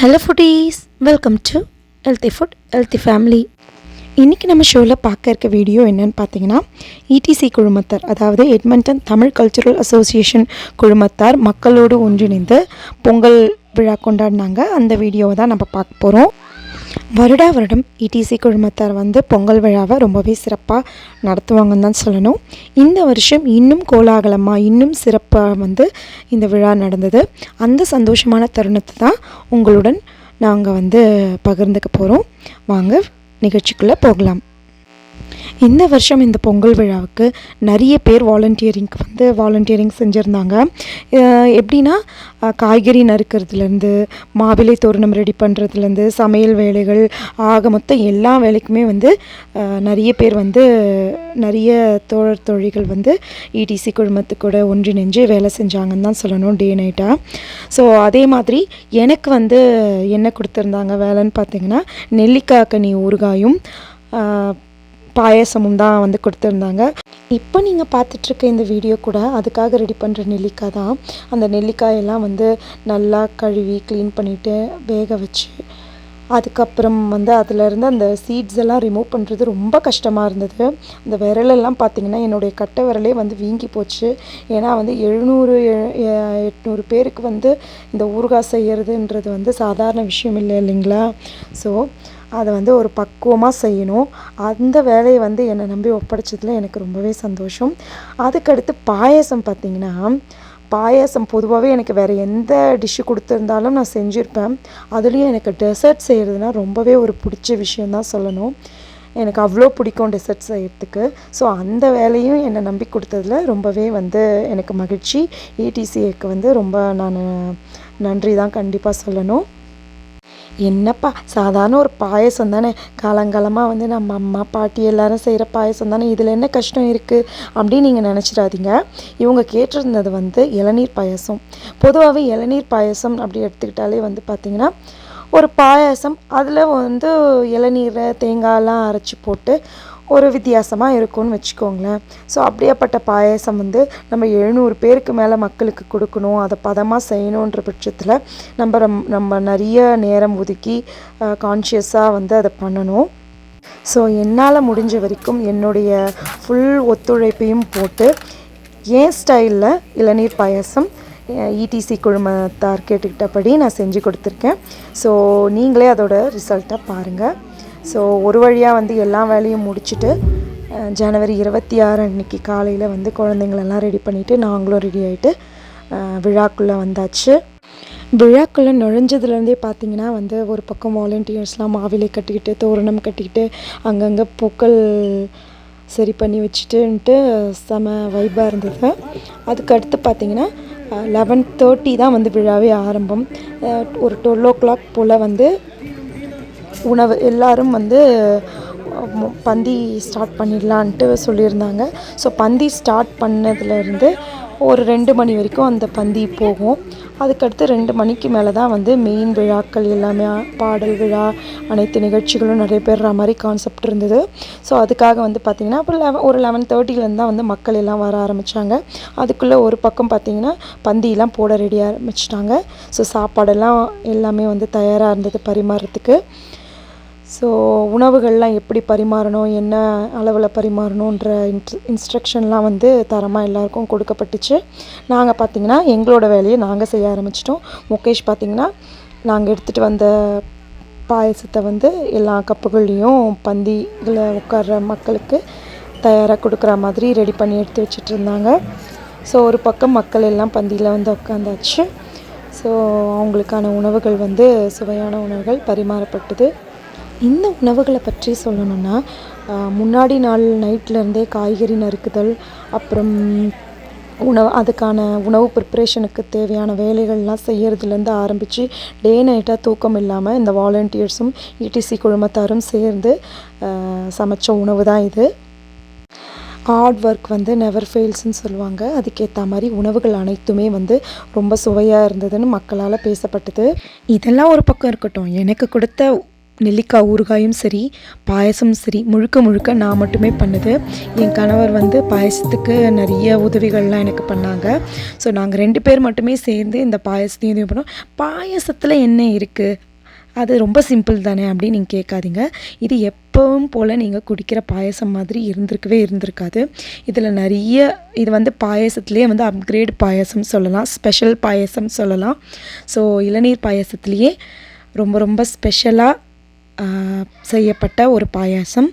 Hello foodies welcome to healthy food healthy family இன்றைக்கி நம்ம ஷோவில் பார்க்க இருக்க வீடியோ என்னென்னு பார்த்தீங்கன்னா இடிசி குழுமத்தார் அதாவது எட்மண்டன் தமிழ் கல்ச்சுரல் அசோசியேஷன் குழுமத்தார் மக்களோடு ஒன்றிணைந்து பொங்கல் விழா கொண்டாடினாங்க. அந்த வீடியோவை தான் நம்ம பார்க்க போகிறோம் வருடா வருடம் இடிசி குழுமத்தார் வந்து பொங்கல் விழாவை ரொம்பவே சிறப்பாக நடத்துவாங்கன்னு தான் சொல்லணும். இந்த வருஷம் இன்னும் கோலாகலமாக இன்னும் சிறப்பாக வந்து இந்த விழா நடந்தது. அந்த சந்தோஷமான தருணத்தை தான் உங்களுடன் நாங்கள் வந்து பகிர்ந்துக்க போகிறோம் வாங்க நிகழ்ச்சிக்குள்ளே போகலாம். இந்த வருஷம் இந்த பொங்கல் விழாவுக்கு நிறைய பேர் வாலண்டியரிங்க்கு வந்து வாலண்டியரிங் செஞ்சுருந்தாங்க. எப்படின்னா காய்கறி நறுக்கிறதுலேருந்து மாவிலை தோரணம் ரெடி பண்ணுறதுலேருந்து சமையல் வேலைகள் ஆக மொத்தம் எல்லா வேலைக்குமே வந்து நிறைய பேர் வந்து நிறைய தோழர் தொழில்கள் வந்து இடிசி குழுமத்து கூட ஒன்றிணைஞ்சு வேலை செஞ்சாங்கன்னு தான் சொல்லணும் டே நைட்டாக ஸோ அதே மாதிரி எனக்கு வந்து என்ன கொடுத்துருந்தாங்க வேலைன்னு பார்த்தீங்கன்னா நெல்லிக்காய் கனி ஊறுகாயும் பாயாசமும் தான் வந்து கொடுத்துருந்தாங்க. இப்போ நீங்கள் பார்த்துட்ருக்க இந்த வீடியோ கூட அதுக்காக ரெடி பண்ணுற நெல்லிக்காய் தான். அந்த நெல்லிக்காயெல்லாம் வந்து நல்லா கழுவி க்ளீன் பண்ணிவிட்டு வேக வச்சு அதுக்கப்புறம் வந்து அதிலேருந்து அந்த சீட்ஸ் எல்லாம் ரிமூவ் பண்ணுறது ரொம்ப கஷ்டமாக இருந்தது. அந்த விரலெல்லாம் பார்த்திங்கன்னா என்னுடைய கட்டை விரலே வந்து வீங்கி போச்சு. ஏன்னா வந்து எழுநூறு எ- எட்நூறு பேருக்கு வந்து இந்த ஊறுகாய் செய்கிறதுன்றது வந்து சாதாரண விஷயம் இல்லை இல்லைங்களா? ஸோ அதை வந்து ஒரு பக்குவமாக செய்யணும். அந்த வேலையை வந்து என்னை நம்பி ஒப்படைச்சதில் எனக்கு ரொம்பவே சந்தோஷம். அதுக்கடுத்து பாயசம் பார்த்தீங்கன்னா பாயாசம் பொதுவாகவே எனக்கு வேறு எந்த டிஷ்ஷு கொடுத்துருந்தாலும் நான் செஞ்சுருப்பேன். அதுலேயும் எனக்கு டெசர்ட் செய்கிறதுனா ரொம்பவே ஒரு பிடிச்ச விஷயந்தான் சொல்லணும். எனக்கு அவ்வளோ பிடிக்கும் டெசர்ட் செய்கிறதுக்கு ஸோ அந்த வேலையும் என்னை நம்பி கொடுத்ததுல ரொம்பவே வந்து எனக்கு மகிழ்ச்சி. ஏடிசிஏக்கு வந்து ரொம்ப நான் நன்றி தான் கண்டிப்பாக சொல்லணும். என்னப்பா சாதாரண ஒரு பாயசம் தானே? காலங்காலமாக வந்து நம்ம அம்மா பாட்டி எல்லாரும் செய்கிற பாயசம் தானே? இதில் என்ன கஷ்டம் இருக்குது அப்படின்னு நீங்கள் நினச்சிடாதீங்க. இவங்க கேட்டிருந்தது வந்து இளநீர் பாயசம். பொதுவாகவே இளநீர் பாயசம் அப்படி எடுத்துக்கிட்டாலே வந்து பார்த்திங்கன்னா ஒரு பாயாசம் அதில் வந்து இளநீரை தேங்காயெல்லாம் அரைச்சி போட்டு ஒரு வித்தியாசமாக இருக்கும்னு வச்சுக்கோங்களேன். ஸோ அப்படியேப்பட்ட பாயாசம் வந்து நம்ம எழுநூறு பேருக்கு மேலே மக்களுக்கு கொடுக்கணும். அதை பதமாக செய்யணுன்ற பட்சத்தில் நம்ம ரம்- நம்ம நிறைய நேரம் ஒதுக்கி கான்ஷியஸாக வந்து அதை பண்ணணும். ஸோ என்னால் முடிஞ்ச வரைக்கும் என்னுடைய ஃபுல் ஒத்துழைப்பையும் போட்டு என் ஸ்டைலில் இளநீர் பாயாசம் இடிசி குழுமத்தார் கேட்டுக்கிட்டபடி நான் செஞ்சு கொடுத்துருக்கேன். ஸோ நீங்களே அதோட ரிசல்ட்டை பாருங்கள் ஸோ ஒரு வழியாக வந்து எல்லா வேலையும் முடிச்சுட்டு ஜனவரி இருபத்தி ஆறு அன்னைக்கு காலையில் வந்து குழந்தைங்களெல்லாம் ரெடி பண்ணிவிட்டு நாங்களும் ரெடி ஆகிட்டு விழாக்குள்ளே வந்தாச்சு. விழாக்குள்ளே நுழைஞ்சதுலேருந்தே பார்த்தீங்கன்னா வந்து ஒரு பக்கம் வாலண்டியர்ஸ்லாம் மாவிலை கட்டிக்கிட்டு தோரணம் கட்டிக்கிட்டு அங்கங்கே பூக்கள் சரி பண்ணி வச்சுட்டுன்ட்டு செம வைபாக இருந்தது. அதுக்கு அடுத்து பார்த்தீங்கன்னா லெவன் தேர்ட்டி தான் வந்து விழாவே ஆரம்பம். ஒரு டுவெல் ஓ கிளாக் போல் வந்து உணவு எல்லாரும் வந்து பந்தி ஸ்டார்ட் பண்ணிடலான்ட்டு சொல்லியிருந்தாங்க. ஸோ பந்தி ஸ்டார்ட் பண்ணதுலேருந்து ஒரு ரெண்டு மணி வரைக்கும் அந்த பந்தி போகும். அதுக்கடுத்து ரெண்டு மணிக்கு மேலே தான் வந்து மெயின் விழாக்கள் எல்லாமே பாடல் விழா அனைத்து நிகழ்ச்சிகளும் நடைபெறுற மாதிரி கான்செப்ட் இருந்தது. ஸோ அதுக்காக வந்து பார்த்திங்கன்னா அப்புறம் லெவன் ஒரு லெவன் தேர்ட்டிலேருந்து தான் வந்து மக்கள் எல்லாம் வர ஆரம்பித்தாங்க அதுக்குள்ளே ஒரு பக்கம் பார்த்திங்கன்னா பந்தியெல்லாம் போட ரெடி ஆரம்பிச்சிட்டாங்க. ஸோ சாப்பாடெல்லாம் எல்லாமே வந்து தயாராக இருந்தது பரிமாறத்துக்கு. ஸோ உணவுகள்லாம் எப்படி பரிமாறணும்? என்ன அளவில் பரிமாறணுன்ற இன்ஸ்ட்ர இன்ஸ்ட்ரக்ஷன்லாம் வந்து தரமாக எல்லாருக்கும் கொடுக்கப்பட்டுச்சு. நாங்கள் பார்த்திங்கன்னா எங்களோட வேலையை நாங்கள் செய்ய ஆரம்பிச்சிட்டோம். முகேஷ் பார்த்திங்கன்னா நாங்கள் எடுத்துகிட்டு வந்த பாயசத்தை வந்து எல்லா கப்புகள்லேயும் பந்தியில் உட்கார்ற மக்களுக்கு தயாராக கொடுக்குற மாதிரி ரெடி பண்ணி எடுத்து வச்சுட்டு இருந்தாங்க. ஸோ ஒரு பக்கம் மக்கள் எல்லாம் பந்தியில் வந்து உட்காந்தாச்சு. ஸோ அவங்களுக்கான உணவுகள் வந்து சுவையான உணவுகள் பரிமாறப்பட்டது. இந்த உணவுகளை பற்றி சொல்லணும்னா முன்னாடி நாள் நைட்லேருந்தே காய்கறி நறுக்குதல் அப்புறம் உணவு அதுக்கான உணவு ப்ரிப்ரேஷனுக்கு தேவையான வேலைகள்லாம் செய்கிறதுலேருந்து ஆரம்பித்து டே நைட்டாக தூக்கம் இல்லாமல் இந்த வாலண்டியர்ஸும் இடிசி குழுமத்தாரும் சேர்ந்து சமைச்ச உணவு தான் இது. ஹார்ட் ஒர்க் வந்து நெவர் ஃபெயில்ஸ்னு சொல்லுவாங்க. அதுக்கேற்ற மாதிரி உணவுகள் அனைத்துமே வந்து ரொம்ப சுவையாக இருந்ததுன்னு மக்களால் பேசப்பட்டது. இதெல்லாம் ஒரு பக்கம் இருக்கட்டும். எனக்கு கொடுத்த நெல்லிக்காய் ஊறுகாயும் சரி பாயசம் சரி முழுக்க முழுக்க நான் மட்டுமே பண்ணுது. என் கணவர் வந்து பாயசத்துக்கு நிறைய உதவிகள்லாம் எனக்கு பண்ணாங்க. ஸோ நாங்கள் ரெண்டு பேர் மட்டுமே சேர்ந்து இந்த பாயசத்தையும் இது பண்ணோம். பாயசத்தில் என்ன இருக்குது அது ரொம்ப சிம்பிள் தானே அப்படின்னு நீங்கள் கேட்காதீங்க. இது எப்பவும் போல் நீங்கள் குடிக்கிற பாயசம் மாதிரி இருந்திருக்கவே இருந்திருக்காது. இதில் நிறைய இது வந்து பாயசத்துலேயே வந்து அப்கிரேட் பாயசம் சொல்லலாம் ஸ்பெஷல் பாயசம் சொல்லலாம். ஸோ இளநீர் பாயசத்துலேயே ரொம்ப ரொம்ப ஸ்பெஷலாக செய்யப்பட்ட ஒரு பாயாசம்.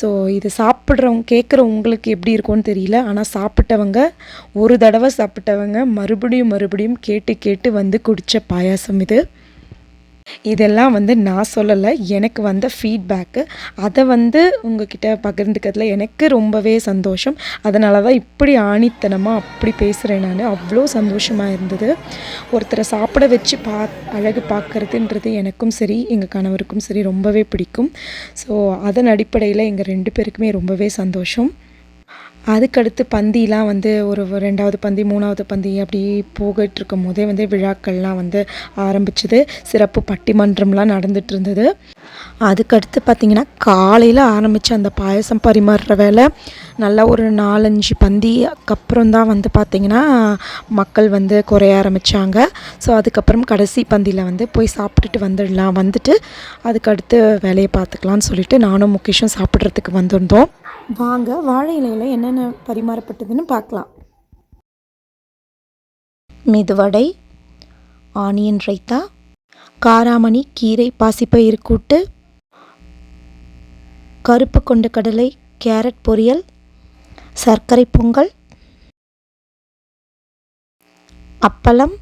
ஸோ இது சாப்பிட்றவங்க கேட்குற உங்களுக்கு எப்படி இருக்கும்னு தெரியல. ஆனால் சாப்பிட்டவங்க ஒரு தடவை சாப்பிட்டவங்க மறுபடியும் மறுபடியும் கேட்டு கேட்டு வந்து குடித்த பாயாசம் இது. இதெல்லாம் வந்து நான் சொல்லலை எனக்கு வந்த ஃபீட்பேக்கு அதை வந்து உங்ககிட்ட பகிர்ந்துக்கிறதுல எனக்கு ரொம்பவே சந்தோஷம். அதனால தான் இப்படி ஆணித்தனமாக அப்படி பேசுகிறேன் நான். அவ்வளோ சந்தோஷமாக இருந்தது. ஒருத்தரை சாப்பிட வச்சு பா அழகு பார்க்குறதுன்றது எனக்கும் சரி எங்கள் கணவருக்கும் சரி ரொம்பவே பிடிக்கும். ஸோ அதன் அடிப்படையில் எங்கள் ரெண்டு பேருக்குமே ரொம்பவே சந்தோஷம். அதுக்கடுத்து பந்திலாம் வந்து ஒரு ரெண்டாவது பந்தி மூணாவது பந்தி அப்படி போகிட்டுருக்கும் போதே வந்து விழாக்கள்லாம் வந்து ஆரம்பிச்சது. சிறப்பு பட்டிமன்றம்லாம் நடந்துட்டு இருந்தது அதுக்கடுத்து பார்த்திங்கன்னா காலையில் ஆரம்பித்த அந்த பாயசம் பரிமாறுற வேலை. நல்லா ஒரு நாலஞ்சு பந்திக்கு அப்புறம் தான் வந்து பார்த்திங்கன்னா மக்கள் வந்து குறைய ஆரம்பித்தாங்க ஸோ அதுக்கப்புறம் கடைசி பந்தியில் வந்து போய் சாப்பிட்டுட்டு வந்துடலாம் வந்துட்டு அதுக்கடுத்து வேலையை பார்த்துக்கலான்னு சொல்லிட்டு நானும் முகேஷும் சாப்பிட்றதுக்கு வந்திருந்தோம். வாங்க வாழை இலையில் என்னென்ன பரிமாறப்பட்டதுன்னு பார்க்கலாம். மெதுவடை ஆனியன் ரைத்தா காராமணி கீரை பாசிப்பயிறு கூட்டு கருப்பு கொண்ட கடலை கேரட் பொரியல் சர்க்கரை பொங்கல் அப்பளம்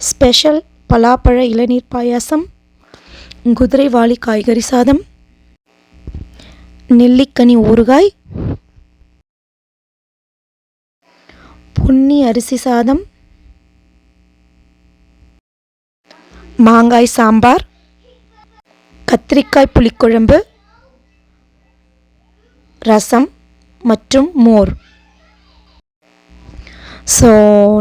ஸ்பெஷல் பலாப்பழ இளநீர் பாயாசம் குதிரைவாளி காய்கறி சாதம் நெல்லிக்கனி ஊறுகாய் பொன்னி அரிசி சாதம் மாங்காய் சாம்பார் கத்திரிக்காய் புளிக்குழம்பு ரசம் மற்றும் மோர். ஸோ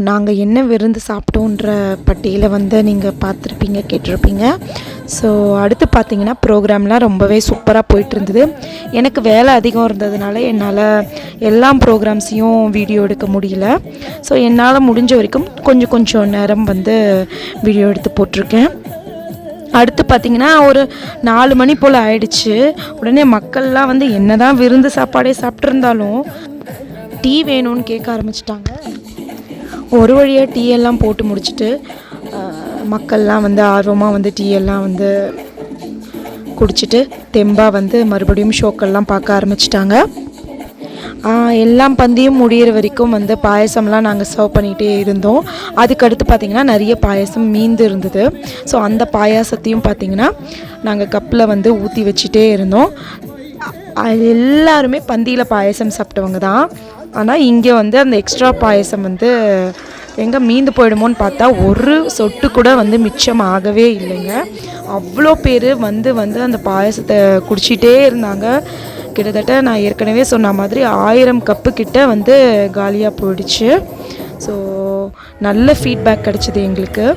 நாங்கள் என்ன விருந்து சாப்பிட்டோன்ற பட்டியலை வந்து நீங்கள் பார்த்துருப்பீங்க கேட்டிருப்பீங்க. ஸோ அடுத்து பார்த்தீங்கன்னா ப்ரோக்ராம்லாம் ரொம்பவே சூப்பராக போயிட்டு இருந்தது எனக்கு வேலை அதிகம் இருந்ததுனால என்னால் எல்லா ப்ரோக்ராம்ஸையும் வீடியோ எடுக்க முடியல. ஸோ என்னால் முடிஞ்ச வரைக்கும் கொஞ்சம் கொஞ்சம் நேரம் வந்து வீடியோ எடுத்து போட்டிருக்கேன். அடுத்து பார்த்தீங்கன்னா ஒரு நாலு மணி போல் ஆயிடுச்சு. உடனே மக்கள்லாம் வந்து என்ன தான் விருந்து சாப்பாடே சாப்பிட்ருந்தாலும் டீ வேணும்னு கேட்க ஆரம்பிச்சிட்டாங்க. ஒரு வழியாக டீ எல்லாம் போட்டு முடிச்சுட்டு மக்கள்லாம் வந்து ஆர்வமாக வந்து டீ எல்லாம் வந்து குடிச்சிட்டு தெம்பாக வந்து மறுபடியும் ஷோக்கள்லாம் பார்க்க ஆரம்பிச்சிட்டாங்க. எல்லாம் பந்தியும் முடியிற வரைக்கும் வந்து பாயசம்லாம் நாங்கள் சர்வ் பண்ணிகிட்டே இருந்தோம். அதுக்கடுத்து பார்த்திங்கன்னா நிறைய பாயசம் மீந்து இருந்தது. ஸோ அந்த பாயாசத்தையும் பார்த்திங்கன்னா நாங்கள் கப்பில் வந்து ஊற்றி வச்சுட்டே இருந்தோம். எல்லாருமே பந்தியில் பாயசம் சாப்பிட்டவங்க தான். ஆனால் இங்கே வந்து அந்த எக்ஸ்ட்ரா பாயசம் வந்து எங்கே மீந்து போயிடுமோன்னு பார்த்தா ஒரு சொட்டு கூட வந்து மிச்சம் ஆகவே இல்லைங்க. அவ்வளோ பேர் வந்து வந்து அந்த பாயசத்தை குடிச்சிட்டே இருந்தாங்க. கிட்டத்தட்ட நான் ஏற்கனவே சொன்ன மாதிரி ஆயிரம் கப்பு கிட்ட வந்து காலியாக போயிடுச்சு. ஸோ நல்ல ஃபீட்பேக் கிடச்சிது எங்களுக்கு.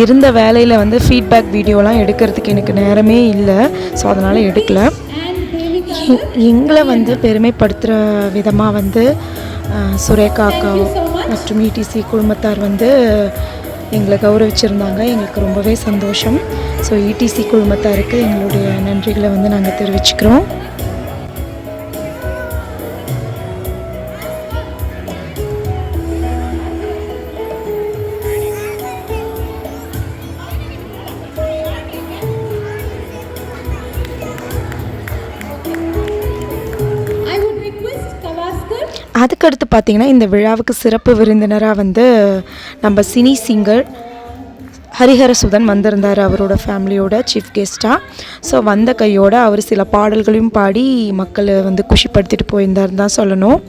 இருந்த வேலையில் வந்து ஃபீட்பேக் வீடியோலாம் எடுக்கிறதுக்கு எனக்கு நேரமே இல்லை. ஸோ அதனால் எடுக்கலை. எங்களை வந்து பெருமைப்படுத்துகிற விதமாக வந்து சுரேகா அக்காவும் மற்றும் இடிசி குழுமத்தார் வந்து எங்களை கௌரவிச்சிருந்தாங்க. எங்களுக்கு ரொம்பவே சந்தோஷம். ஸோ இடிசி குழுமத்தாருக்கு எங்களுடைய நன்றிகளை வந்து நாங்கள் தெரிவிச்சுக்கிறோம். பார்த்தீங்கன்னா இந்த விழாவுக்கு சிறப்பு விருந்தினராக வந்து நம்ம சினி சிங்கர் ஹரிஹரசுதன் வந்திருந்தார் அவரோட ஃபேமிலியோட சீஃப் கெஸ்ட்டாக ஸோ வந்த கையோடு அவர் சில பாடல்களையும் பாடி மக்களை வந்து குஷிப்படுத்திட்டு போயிருந்தார் தான் சொல்லணும்.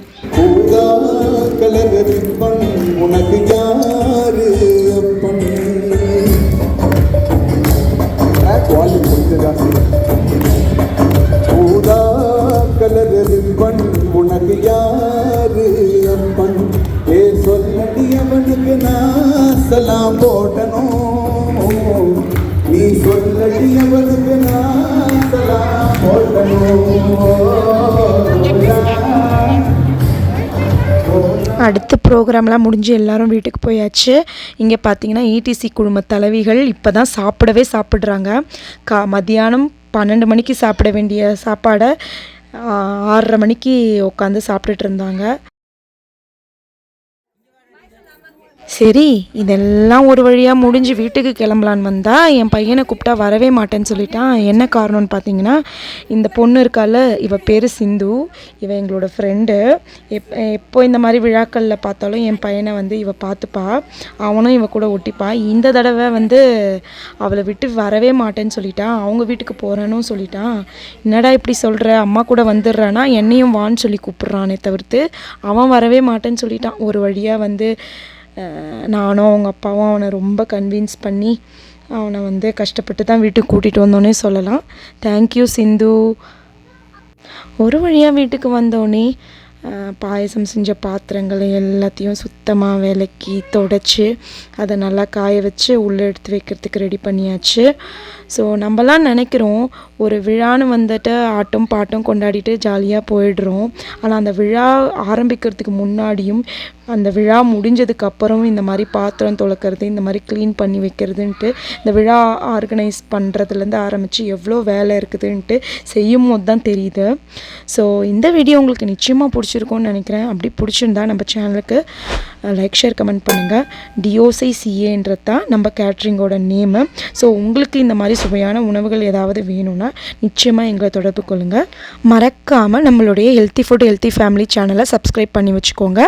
அடுத்து ப்ரோக்ராம்லாம் முடிஞ்சு எல்லாரும் வீட்டுக்கு போயாச்சு. இங்கே பார்த்தீங்கன்னா இடிசி குழும தலைவிகள் இப்போ தான் சாப்பிடவே சாப்பிட்றாங்க. கா மதியானம் பன்னெண்டு மணிக்கு சாப்பிட வேண்டிய சாப்பாடை ஆறரை மணிக்கு உட்காந்து சாப்பிட்டுட்டு இருந்தாங்க. சரி இதெல்லாம் ஒரு வழியாக முடிஞ்சு வீட்டுக்கு கிளம்பலான்னு வந்தால் என் பையனை கூப்பிட்டா வரவே மாட்டேன்னு சொல்லிட்டான். என்ன காரணம்னு பார்த்தீங்கன்னா இந்த பொண்ணு இருக்கால இவ பேர் சிந்து. இவ எங்களோட ஃப்ரெண்டு எப் எப்போ இந்த மாதிரி விழாக்களில் பார்த்தாலும் என் பையனை வந்து இவ பார்த்துப்பா. அவனும் இவ கூட ஒட்டிப்பா. இந்த தடவை வந்து அவளை விட்டு வரவே மாட்டேன்னு சொல்லிட்டான். அவங்க வீட்டுக்கு போகிறேன்னு சொல்லிட்டான். என்னடா இப்படி சொல்கிற அம்மா கூட வந்துடுறானா? என்னையும் வான்னு சொல்லி கூப்பிட்றானே தவிர்த்து அவன் வரவே மாட்டேன்னு சொல்லிட்டான். ஒரு வழியாக வந்து நானும் அவங்க அப்பாவும் அவனை ரொம்ப கன்வின்ஸ் பண்ணி அவனை வந்து கஷ்டப்பட்டு தான் வீட்டுக்கு கூட்டிகிட்டு வந்தோன்னே சொல்லலாம். Thank you Sindhu. ஒரு வழியாக வீட்டுக்கு வந்தோடனே பாயசம் செஞ்ச பாத்திரங்களை எல்லாத்தையும் சுத்தமாக விலக்கி தொடச்சி அதை நல்லா காய வச்சு உள்ளே எடுத்து வைக்கிறதுக்கு ரெடி பண்ணியாச்சு. ஸோ நம்மலாம் நினைக்கிறோம் ஒரு விழான்னு வந்துட்டு ஆட்டம் பாட்டம் கொண்டாடிட்டு ஜாலியாக போயிடுறோம். ஆனால் அந்த விழா ஆரம்பிக்கிறதுக்கு முன்னாடியும் அந்த விழா முடிஞ்சதுக்கு அப்புறம் இந்த மாதிரி பாத்திரம் துளக்கிறது இந்த மாதிரி க்ளீன் பண்ணி வைக்கிறதுன்ட்டு இந்த விழா ஆர்கனைஸ் பண்ணுறதுலேருந்து ஆரம்பித்து எவ்வளோ வேலை இருக்குதுன்ட்டு செய்யும் போது தான் தெரியுது. ஸோ இந்த வீடியோ உங்களுக்கு நிச்சயமாக பிடிச்சிருக்கும்னு நினைக்கிறேன். அப்படி பிடிச்சிருந்தா நம்ம சேனலுக்கு லைக் ஷேர் கமெண்ட் பண்ணுங்கள் டிஓசி சிஏன்றது தான் நம்ம கேட்ரிங்கோட நேமு ஸோ உங்களுக்கு இந்த மாதிரி சுவையான உணவுகள் ஏதாவது வேணும்னா நிச்சயமாக எங்களை தொடர்பு கொள்ளுங்கள் மறக்காமல் நம்மளுடைய ஹெல்த்தி ஃபுட் ஹெல்த்தி ஃபேமிலி சேனலை சப்ஸ்கிரைப் பண்ணி வச்சுக்கோங்க.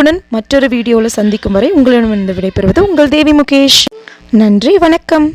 இத்துடன் மற்றொரு வீடியோவில் சந்திக்கும் வரை உங்களிடம் இருந்து விடைபெறுவது உங்கள் தேவி முகேஷ். நன்றி வணக்கம்.